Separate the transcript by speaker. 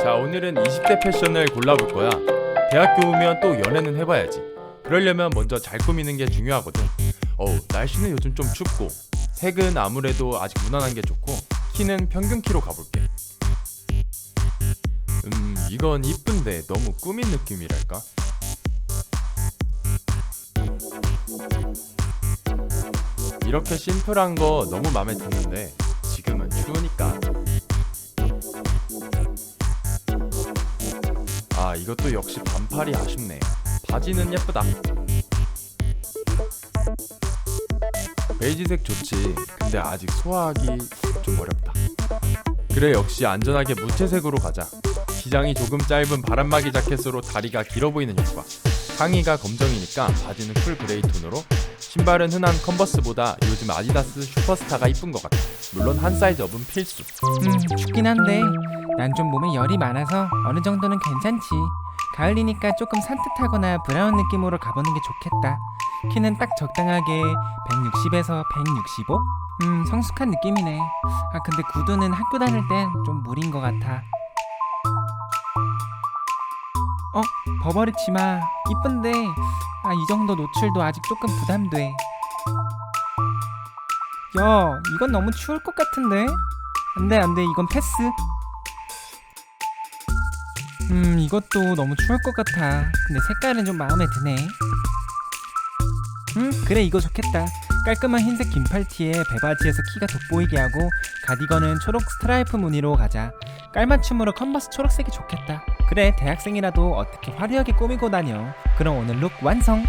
Speaker 1: 자 오늘은 20대 패션을 골라볼 거야. 대학교 오면 또 연애는 해봐야지. 그러려면 먼저 잘 꾸미는 게 중요하거든. 어우 날씨는 요즘 좀 춥고. 색은 아무래도 아직 무난한 게 좋고. 키는 평균 키로 가볼게. 음 이건 이쁜데 너무 꾸민 느낌이랄까? 이렇게 심플한 거 너무 마음에 드는데 추우니까. 아 이것도 역시 반팔이 아쉽네. 바지는 예쁘다. 베이지색 좋지. 근데 아직 소화하기 좀 어렵다. 그래 역시 안전하게 무채색으로 가자. 기장이 조금 짧은 바람막이 자켓으로 다리가 길어 보이는 효과. 상의가 검정이니까 바지는 쿨 그레이 톤으로 신발은 흔한 컨버스보다 요즘 아디다스 슈퍼스타가 이쁜 것 같아 물론 한 사이즈 업은 필수
Speaker 2: 음, 춥긴 한데 난 좀 몸에 열이 많아서 어느 정도는 괜찮지. 가을이니까 조금 산뜻하거나 브라운 느낌으로 가보는 게 좋겠다. 키는 딱 적당하게 160에서 165? 음, 성숙한 느낌이네. 아, 근데 구두는 학교 다닐 땐 좀 무리인 것 같아. 어, 버버리 치마. 이쁜데, 아, 이 정도 노출도 아직 조금 부담돼. 야, 이건 너무 추울 것 같은데? 안 돼 안 돼 이건 패스. 음 이것도 너무 추울 것 같아. 근데 색깔은 좀 마음에 드네. 음 그래 이거 좋겠다. 깔끔한 흰색 긴 팔티에 배바지에서 키가 돋보이게 하고 가디건은 초록 스트라이프 무늬로 가자. 깔맞춤으로 컨버스 초록색이 좋겠다. 그래 대학생이라도 어떻게 화려하게 꾸미고 다녀 그럼 오늘 룩 완성